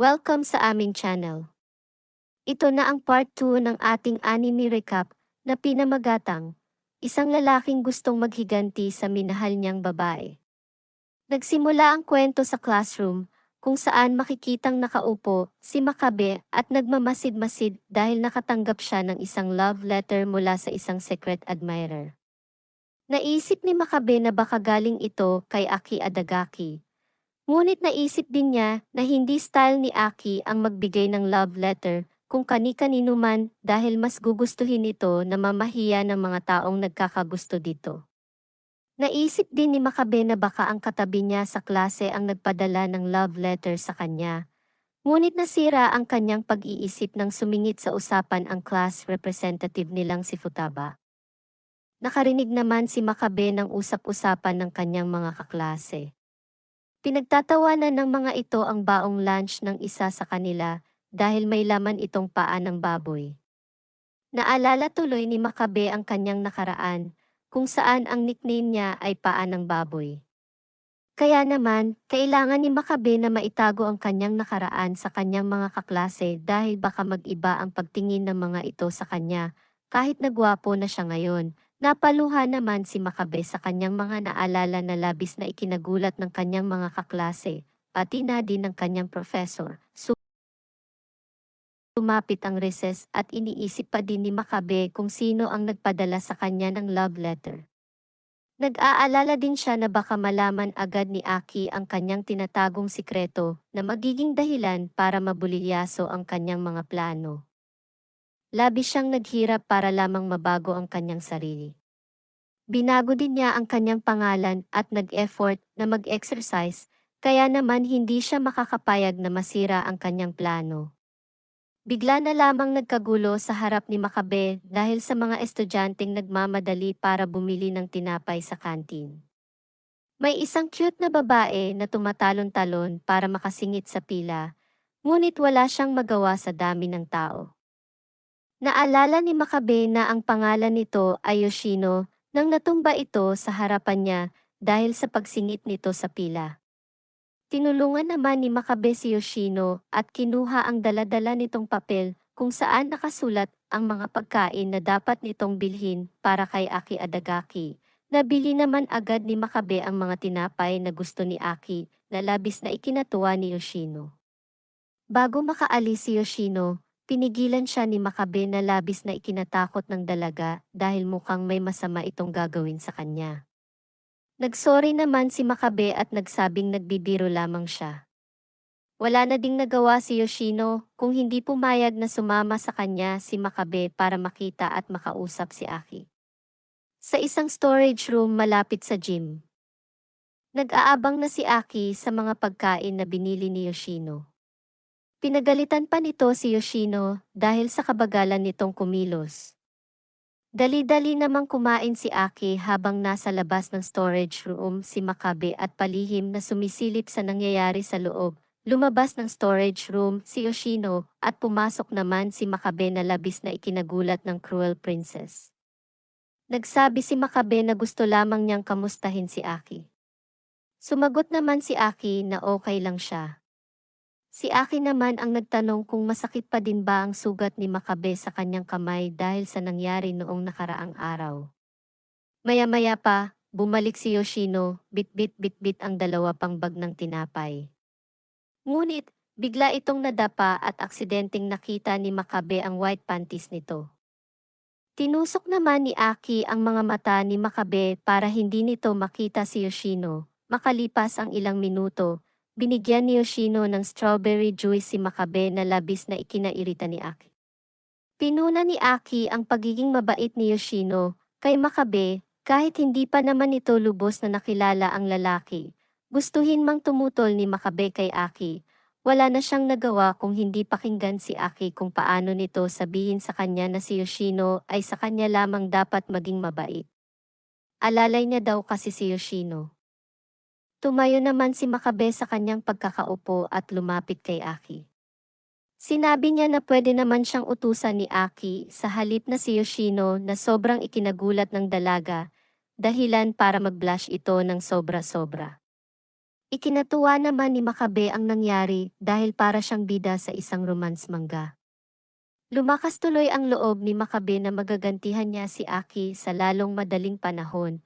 Welcome sa aming channel. Ito na ang part 2 ng ating anime recap na pinamagatang, isang lalaking gustong maghiganti sa minahal niyang babae. Nagsimula ang kwento sa classroom, kung saan makikitang nakaupo si Makabe at nagmamasid-masid dahil nakatanggap siya ng isang love letter mula sa isang secret admirer. Naisip ni Makabe na baka galing ito kay Aki Adagaki. Ngunit naisip din niya na hindi style ni Aki ang magbigay ng love letter kung kani-kanino man dahil mas gugustuhin ito na mamahiya ng mga taong nagkakagusto dito. Naisip din ni Makabe na baka ang katabi niya sa klase ang nagpadala ng love letter sa kanya. Ngunit nasira ang kanyang pag-iisip nang sumingit sa usapan ang class representative nilang si Futaba. Nakarinig naman si Makabe ng usap-usapan ng kanyang mga kaklase. Pinagtatawanan ng mga ito ang baong lunch ng isa sa kanila dahil may laman itong paa ng baboy. Naalala tuloy ni Makabe ang kanyang nakaraan kung saan ang nickname niya ay paa ng baboy. Kaya naman, kailangan ni Makabe na maitago ang kanyang nakaraan sa kanyang mga kaklase dahil baka mag-iba ang pagtingin ng mga ito sa kanya, kahit nagwapo na siya ngayon. Napaluha naman si Makabe sa kanyang mga naalala na labis na ikinagulat ng kanyang mga kaklase, pati na din ng kanyang professor. Tumapit ang recess at iniisip pa din ni Makabe kung sino ang nagpadala sa kanya ng love letter. Nag-aalala din siya na baka malaman agad ni Aki ang kanyang tinatagong sikreto na magiging dahilan para mabulilyaso ang kanyang mga plano. Labis siyang naghirap para lamang mabago ang kanyang sarili. Binago din niya ang kanyang pangalan at nag-effort na mag-exercise, kaya naman hindi siya makakapayag na masira ang kanyang plano. Bigla na lamang nagkagulo sa harap ni Makabe dahil sa mga estudyanteng nagmamadali para bumili ng tinapay sa kantin. May isang cute na babae na tumatalon-talon para makasingit sa pila, ngunit wala siyang magawa sa dami ng tao. Naalala ni Makabe na ang pangalan nito ay Yoshino nang natumba ito sa harapan niya dahil sa pagsingit nito sa pila. Tinulungan naman ni Makabe si Yoshino at kinuha ang daladala nitong papel kung saan nakasulat ang mga pagkain na dapat nitong bilhin para kay Aki Adagaki. Nabili naman agad ni Makabe ang mga tinapay na gusto ni Aki na labis na ikinatuwa ni Yoshino. Bago makaalis si Yoshino, pinigilan siya ni Makabe na labis na ikinatakot ng dalaga dahil mukhang may masama itong gagawin sa kanya. Nagsorry naman si Makabe at nagsabing nagbibiro lamang siya. Wala na ding nagawa si Yoshino kung hindi pumayag na sumama sa kanya si Makabe para makita at makausap si Aki. Sa isang storage room malapit sa gym. Nag-aabang na si Aki sa mga pagkain na binili ni Yoshino. Pinagalitan pa nito si Yoshino dahil sa kabagalan nitong kumilos. Dali-dali namang kumain si Aki habang nasa labas ng storage room si Makabe at palihim na sumisilip sa nangyayari sa loob. Lumabas ng storage room si Yoshino at pumasok naman si Makabe na labis na ikinagulat ng cruel princess. Nagsabi si Makabe na gusto lamang niyang kamustahin si Aki. Sumagot naman si Aki na okay lang siya. Si Aki naman ang nagtanong kung masakit pa din ba ang sugat ni Makabe sa kanyang kamay dahil sa nangyari noong nakaraang araw. Maya-maya pa, bumalik si Yoshino, bit-bit-bit-bit ang dalawa pang bag ng tinapay. Ngunit, bigla itong nadapa at aksidenteng nakita ni Makabe ang white panties nito. Tinusok naman ni Aki ang mga mata ni Makabe para hindi nito makita si Yoshino. Makalipas ang ilang minuto, Binigyan ni Yoshino ng strawberry juice si Makabe na labis na ikinairita ni Aki. Pinuna ni Aki ang pagiging mabait ni Yoshino kay Makabe kahit hindi pa naman ito lubos na nakilala ang lalaki. Gustuhin mang tumutol ni Makabe kay Aki. Wala na siyang nagawa kung hindi pakinggan si Aki kung paano nito sabihin sa kanya na si Yoshino ay sa kanya lamang dapat maging mabait. Alalay niya daw kasi si Yoshino. Tumayo naman si Makabe sa kanyang pagkakaupo at lumapit kay Aki. Sinabi niya na pwede naman siyang utusan ni Aki sa halip na si Yoshino na sobrang ikinagulat ng dalaga, dahilan para mag-blush ito ng sobra-sobra. Ikinatuwa naman ni Makabe ang nangyari dahil para siyang bida sa isang romance manga. Lumakas tuloy ang loob ni Makabe na magagantihan niya si Aki sa lalong madaling panahon.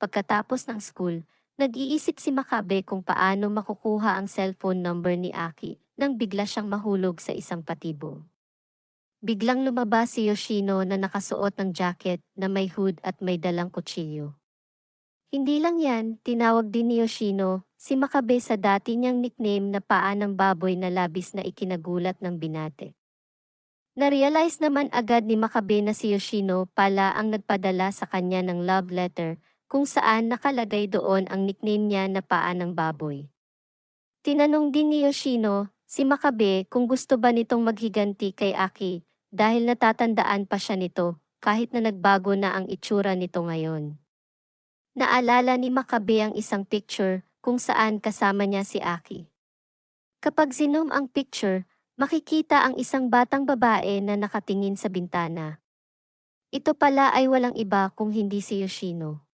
Pagkatapos ng school, nag-iisip si Makabe kung paano makukuha ang cellphone number ni Aki nang bigla siyang mahulog sa isang patibo. Biglang lumabas si Yoshino na nakasuot ng jacket na may hood at may dalang kutsilyo. Hindi lang yan, tinawag din ni Yoshino, si Makabe sa dati niyang nickname na paa ng baboy na labis na ikinagulat ng binate. Narealize naman agad ni Makabe na si Yoshino pala ang nagpadala sa kanya ng love letter kung saan nakalagay doon ang nickname niya na paa ng baboy. Tinanong din ni Yoshino, si Makabe kung gusto ba nitong maghiganti kay Aki dahil natatandaan pa siya nito kahit na nagbago na ang itsura nito ngayon. Naalala ni Makabe ang isang picture kung saan kasama niya si Aki. Kapag zinom ang picture, makikita ang isang batang babae na nakatingin sa bintana. Ito pala ay walang iba kung hindi si Yoshino.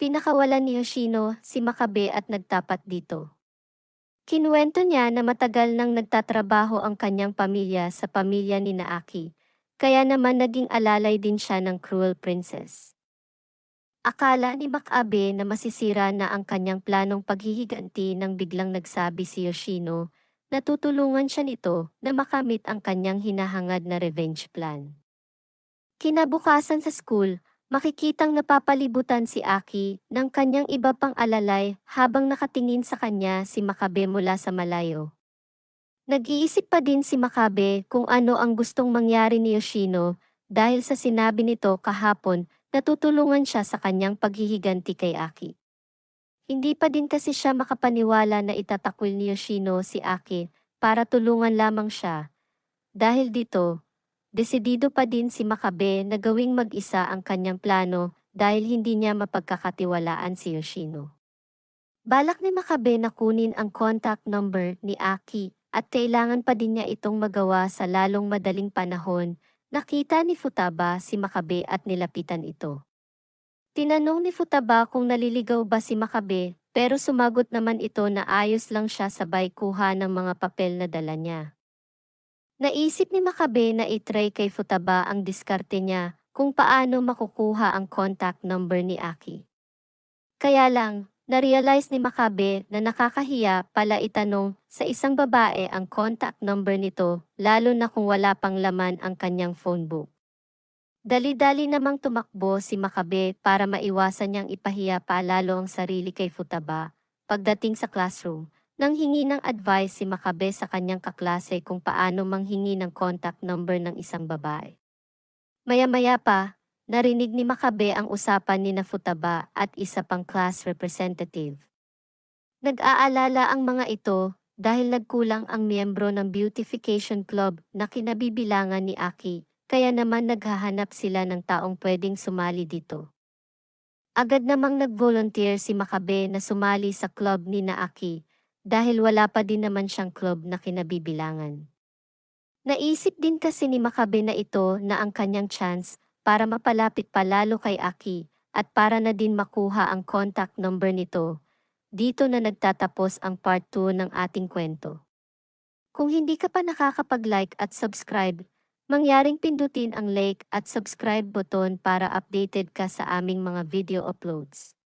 Pinakawalan ni Yoshino si Makabe at nagtapat dito. Kinuwento niya na matagal nang nagtatrabaho ang kanyang pamilya sa pamilya ni Naaki, kaya naman naging alalay din siya ng cruel princess. Akala ni Makabe na masisira na ang kanyang planong paghihiganti nang biglang nagsabi si Yoshino na tutulungan siya nito na makamit ang kanyang hinahangad na revenge plan. Kinabukasan sa school, makikitang napapalibutan si Aki ng kanyang iba pang alalay habang nakatingin sa kanya si Makabe mula sa malayo. Nag-iisip pa din si Makabe kung ano ang gustong mangyari ni Yoshino dahil sa sinabi nito kahapon Natutulungan siya sa kanyang paghihiganti kay Aki. Hindi pa din kasi siya makapaniwala na itatakwil ni Yoshino si Aki para tulungan lamang siya. Dahil dito, desidido pa din si Makabe na gawing mag-isa ang kanyang plano dahil hindi niya mapagkakatiwalaan si Yoshino. Balak ni Makabe na kunin ang contact number ni Aki at kailangan pa din niya itong magawa sa lalong madaling panahon Nakita ni Futaba si Makabe at nilapitan ito. Tinanong ni Futaba kung naliligaw ba si Makabe, pero sumagot naman ito na ayos lang siya sabay kuha ng mga papel na dala niya. Naisip ni Makabe na itry kay Futaba ang diskarte niya kung paano makukuha ang contact number ni Aki. Kaya lang, Narealize ni Makabe na nakakahiya pala itanong sa isang babae ang contact number nito lalo na kung wala pang laman ang kanyang phone book. Dali-dali namang tumakbo si Makabe para maiwasan niyang ipahiya pa lalo ang sarili kay Futaba. Pagdating sa classroom, nang hingi ng advice si Makabe sa kanyang kaklase kung paano manghingi ng contact number ng isang babae. Maya-maya pa, Narinig ni Makabe ang usapan ni Nafutaba at isa pang class representative. Nag-aalala ang mga ito dahil nagkulang ang miyembro ng Beautification Club na kinabibilangan ni Aki, kaya naman naghahanap sila ng taong pwedeng sumali dito. Agad namang nag-volunteer si Makabe na sumali sa club ni Naaki dahil wala pa din naman siyang club na kinabibilangan. Naisip din kasi ni Makabe na ito na ang kanyang chance para mapalapit palalo kay Aki at para na din makuha ang contact number nito. Dito na nagtatapos ang part 2 ng ating kwento. Kung hindi ka pa nakakapag-like at subscribe, mangyaring pindutin ang like at subscribe button para updated ka sa aming mga video uploads.